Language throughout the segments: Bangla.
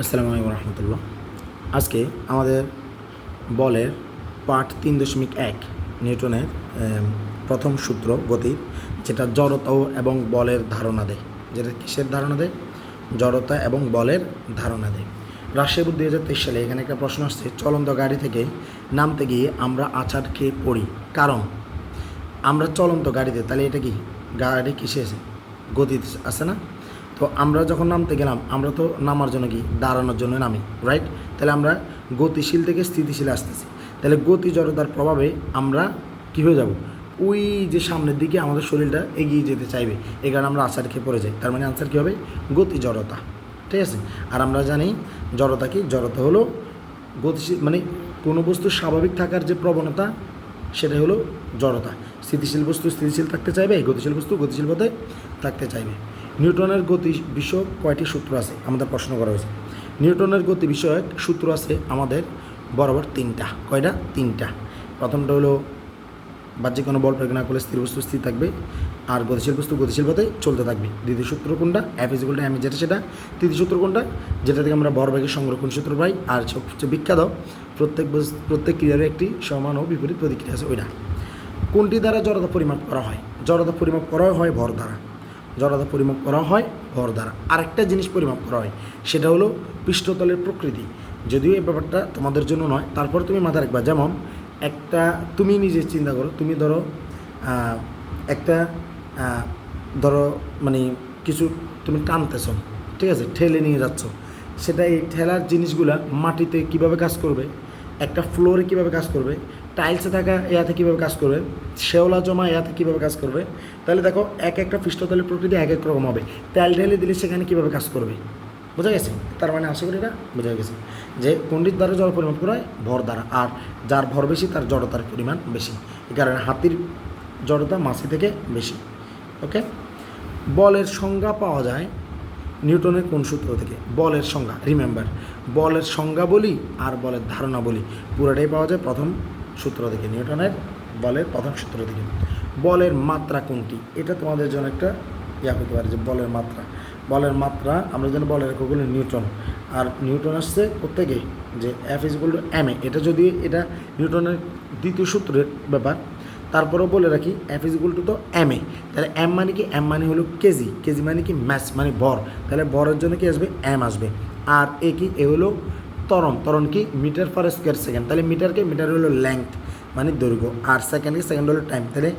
আসসালামু আলাইকুম রহমতুল্লাহ। আজকে আমাদের বলের পার্ট তিন দশমিক এক নিউটনের প্রথম সূত্র গতির, যেটা জড়তা এবং বলের ধারণা দেয়। যেটা কিসের ধারণা দেয়? জড়তা এবং বলের ধারণা দেয়। রাজশাহী দুই হাজার তেইশ সালে এখানে একটা প্রশ্ন আসছে, চলন্ত গাড়ি থেকে নামতে গিয়ে আমরা আচার খেয়ে পড়ি। কারণ, আমরা চলন্ত গাড়িতে, তাহলে এটা কি? গাড়ি কিসে আছে? গতি আছে না? তো আমরা যখন নামতে গেলাম, আমরা তো নামার জন্য কি, দাঁড়ানোর জন্য নামি রাইট তাহলে আমরা গতিশীল থেকে স্থিতিশীল আসতেছি। তাহলে গতি জড়তার প্রভাবে আমরা কি হয়ে যাব? ওই যে সামনের দিকে আমাদের শরীরটা এগিয়ে যেতে চাইবে এই কারণে আমরা আচার খেয়ে পড়ে যাই। তার মানে আনসার কী হবে? গতি জড়তা, ঠিক আছে? আর আমরা জানি জড়তা কি? জড়তা হলো গতিশীল মানে কোনো বস্তু স্বাভাবিক থাকার যে প্রবণতা সেটা হলো জড়তা। স্থিতিশীল বস্তু স্থিতিশীল থাকতে চাইবে, গতিশীল বস্তু গতিশীল পথে থাকতে চাইবে। নিউটনের গতি বিষয়ক কয়টি সূত্র আছে? আমাদের প্রশ্ন করা হয়েছে। নিউটনের গতি বিষয়ক সূত্র আছে আমাদের বরাবর তিনটা। কয়টা? তিনটা। প্রথমটা হলো বাহ্যিক কোনো বল প্রয়োগ না করলে স্থির বস্তু স্থির থাকবে আর গতিশীল বস্তু গতিশীল পথে চলতে থাকবে। দ্বিতীয় সূত্র কোনটা? ইজিকলটা এম যেটা সেটা। তৃতীয় সূত্র কোনটা? যেটা থেকে আমরা বরবেগের সংরক্ষণ সূত্র পাই আর সবচেয়ে বিখ্যাত প্রত্যেক প্রত্যেক ক্রিয়ার একটি সমান ও বিপরীত প্রতিক্রিয়া আছে ওইটা। কোনটি দ্বারা জড়তা পরিমাপ করা হয়? জড়তা পরিমাপ করা হয় ভর দ্বারা। জড়তা পরিমাপ করা হয়, ভর দ্বারা। আরেকটা জিনিস পরিমাপ করা হয়, সেটা হলো পৃষ্ঠতলের প্রকৃতি। যদিও এই ব্যাপারটা তোমাদের জন্য নয়, তারপর তুমি মাথায় রাখবা, যেমন একটা, তুমি নিজে চিন্তা করো, তুমি ধরো একটা ধরো মানে কিছু তুমি টানতেছ, ঠিক আছে, ঠেলে নিয়ে যাচ্ছ। সেটা এই ঠেলার জিনিসগুলা মাটিতে কীভাবে কাজ করবে? একটা ফ্লোরে কীভাবে কাজ করবে টাইলসে থাকা ইয়াতে কীভাবে কাজ করবে, শেওলা জমা ইয়াতে কীভাবে কাজ করবে, তাহলে দেখো এক একটা পৃষ্ঠতলের প্রকৃতি এক এক রকম হবে। তেল ঢেলে দিলে সেখানে কীভাবে কাজ করবে? বোঝা গেছে? তার মানে আশা করি এটা বোঝা গেছে। যে পণ্ডিত দ্বারা জল পরিমাপ করা হয়, ভর দ্বারা। আর যার ভর বেশি, তার জড়তার পরিমাণ বেশি। এই কারণে হাতির জড়তা মাছি থেকে বেশি। ওকে বলের সংজ্ঞা পাওয়া যায় নিউটনের কোন সূত্র থেকে? বলের সংজ্ঞা রিমেম্বার বলের সংজ্ঞা বলি আর বলের ধারণা বলি। পুরোটাই পাওয়া যায় প্রথম সূত্র থেকে, নিউটনের বলের প্রথম সূত্র থেকে। বলের মাত্রা কোনটি? এটা তোমাদের জন্য একটা ইয়া হতে পারে যে বলের মাত্রা। বলের মাত্রা, আমরা যেন বলের একক হলো নিউটন। আর নিউটন আসছে প্রত্যেকে যে এফ ইজ এম এ। এটা যদি এটা নিউটনের দ্বিতীয় সূত্রের ব্যাপার তারপরেও বলে রাখি এফ ইজ টু তো এম এ তাহলে এম মানে কি? এম মানে হলো কেজি কেজি মানে কি? ম্যাচ মানে ভর তাহলে ভরের জন্য কি আসবে? এম আসবে। আর এ কি? এ হলো তরণ তরণ কি? মিটার পার স্কোয়ার সেকেন্ড তাহলে মিটারকে মিটার হলো লেংথ মানে দৈর্ঘ্য। আর সেকেন্ডকে সেকেন্ড হলো টাইম তাহলে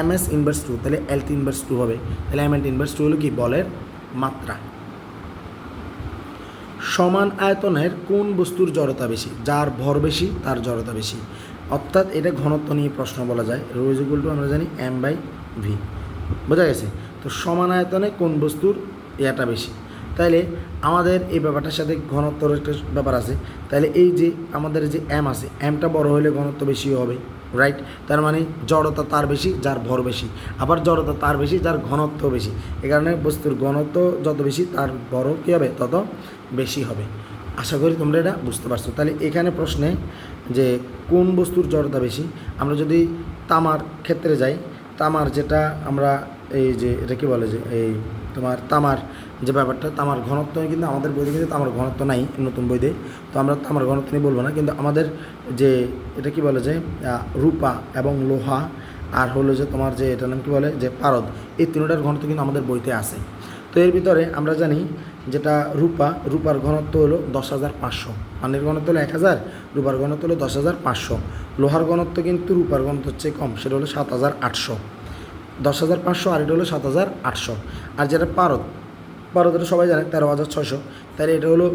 এম এস ইনভার্স টু তাহলে এল টি ইনভার্স টু হবে। তাহলে M L T inverse two হলো কি? বলের মাত্রা। সমান আয়তনের কোন বস্তুর জড়তা বেশি? যার ভর বেশি, তার জড়তা বেশি। অর্থাৎ এটা ঘনত্ব নিয়ে প্রশ্ন বলা যায়। রোজ ইকুয়াল টু আমরা জানি এম বাই ভি বোঝা গেছে? তো সমান আয়তনে কোন বস্তুর ইয়াটা বেশি? তাইলে আমাদের এই ব্যাপারটার সাথে ঘনত্বর একটা ব্যাপার আছে। তাহলে এই যে আমাদের যে এম আছে এমটা বড় হলে ঘনত্ব বেশি হবে রাইট তার মানে জড়তা তার বেশি, যার ভর বেশি। আবার জড়তা তার বেশি, যার ঘনত্ব বেশি। এ কারণে বস্তুর ঘনত্ব যত বেশি, তার বড় কী হবে, তত বেশি হবে। আশা করি তোমরা এটা বুঝতে পারছ। তাহলে এখানে প্রশ্নে যে কোন বস্তুর জড়তা বেশি, আমরা যদি তামার ক্ষেত্রে যাই, তামার যেটা আমরা এই যে এটা কি বলে যে এই তোমার তামার যে ব্যাপারটা, তামার ঘনত্ব কিন্তু আমাদের বইতে কিন্তু তামার ঘনত্ব নাই, নতুন বইতে। তো আমরা তামার ঘনত্ব নিয়ে বলব না, কিন্তু আমাদের যে এটা কি বলে যে রূপা এবং লোহা, আর হলো যে তোমার যে এটার নাম কি বলে যে পারদ, এই তিনটার ঘনত্ব কিন্তু আমাদের বইতে আছে। তো এর ভিতরে আমরা জানি যেটা রূপা, রূপার ঘনত্ব হলো দশ হাজার পাঁচশো। পানির ঘনত্ব হলো এক হাজার, রূপার ঘনত্ব হলো দশ হাজার পাঁচশো। লোহার ঘনত্ব কিন্তু রূপার ঘনত্ব হচ্ছে কম, সেটা হলো সাত হাজার আটশো। দশ হাজার পাঁচশো আর এটা হলো সাত হাজার আটশো। আর যেটা পারদ পারদ এটা সবাই জানে, তেরো হাজার ছশো তাহলে এটা হলো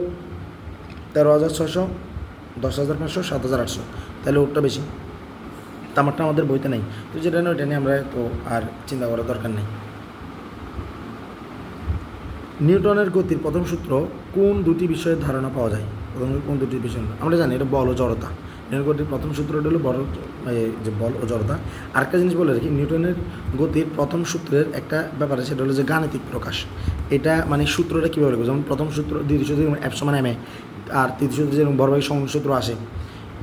তেরো হাজার ছশো দশ হাজার পাঁচশো, সাত হাজার আটশো। তাহলে ওটা বেশি। তামারটা আমাদের বইতে নেই। তো যেটা নয় এটা নিয়ে আমরা তো আর চিন্তা করার দরকার নেই। নিউটনের গতির প্রথম সূত্র কোন দুটি বিষয়ের ধারণা পাওয়া যায়? প্রথম কোন দুটি বিষয় আমরা জানি এটা বল ও জড়তা। নিউটনের গতির প্রথম সূত্রটা হলো বল যে বল ও জড়তা। আরেকটা জিনিস বলে রাখি, নিউটনের গতির প্রথম সূত্রের একটা ব্যাপার সেটা হলো যে গাণিতিক প্রকাশ। এটা মানে সূত্রটা কীভাবে যেমন প্রথম সূত্র, দ্বিতীয় সূত্র অ্যাপ সমান এম এ, আর তৃতীয় সূত্র যেরকম বড়ভাই সংযোগ সূত্র আসে।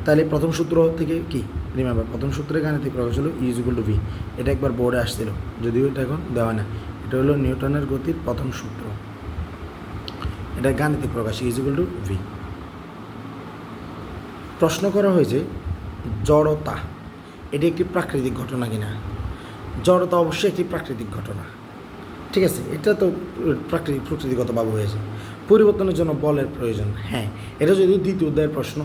তাহলে প্রথম সূত্র থেকে কি? রিমেম্বার প্রথম সূত্রে গাণিতিক প্রকাশ হলো ইজ ইকুয়াল টু ভি এটা একবার বোর্ডে আসছিল, যদিও এটা এখন দেওয়া না। এটা হলো নিউটনের গতির প্রথম সূত্র। এটা গাণিতিক প্রকাশ ইজ ইকুয়াল টু ভি প্রশ্ন করা হয়েছে, জড়তা, এটি একটি প্রাকৃতিক ঘটনা কিনা? জড়তা অবশ্যই একটি প্রাকৃতিক ঘটনা। ঠিক আছে, এটা তো প্রাকৃতিক প্রকৃতিগতভাবে হয়েছে। পরিবর্তনের জন্য বলের প্রয়োজন। হ্যাঁ এটা যদি দ্বিতীয় অধ্যায়ের প্রশ্ন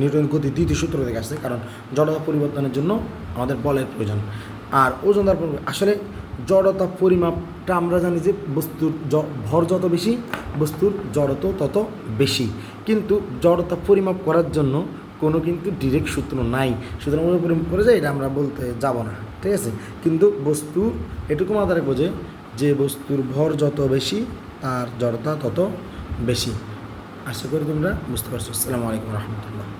নিউটন গতি দ্বিতীয় সূত্র থেকে আসছে, কারণ জড়তা পরিবর্তনের জন্য আমাদের বলের প্রয়োজন। আর ওজন দ্বার আসলে জড়তা পরিমাপটা আমরা জানি যে বস্তুর ভর যত বেশি, বস্তুর জড়ত তত বেশি। কিন্তু জড়তা পরিমাপ করার জন্য কোনো কিন্তু ডিরেক্ট সূত্র নাই। সুতরাং ওই পরিমাপ করে যায়, এটা আমরা বলতে যাব না, ঠিক আছে? কিন্তু বস্তু এটুকু মাথায় যে যে বস্তুর ভর যত বেশি, তার জড়তা তত বেশি। আশা করি তোমরা বুঝতে পারছ। আসসালামু আলাইকুম রহমতুল্লাহ।